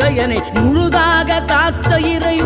மோகமெனும் முழுதாக காத்த இறை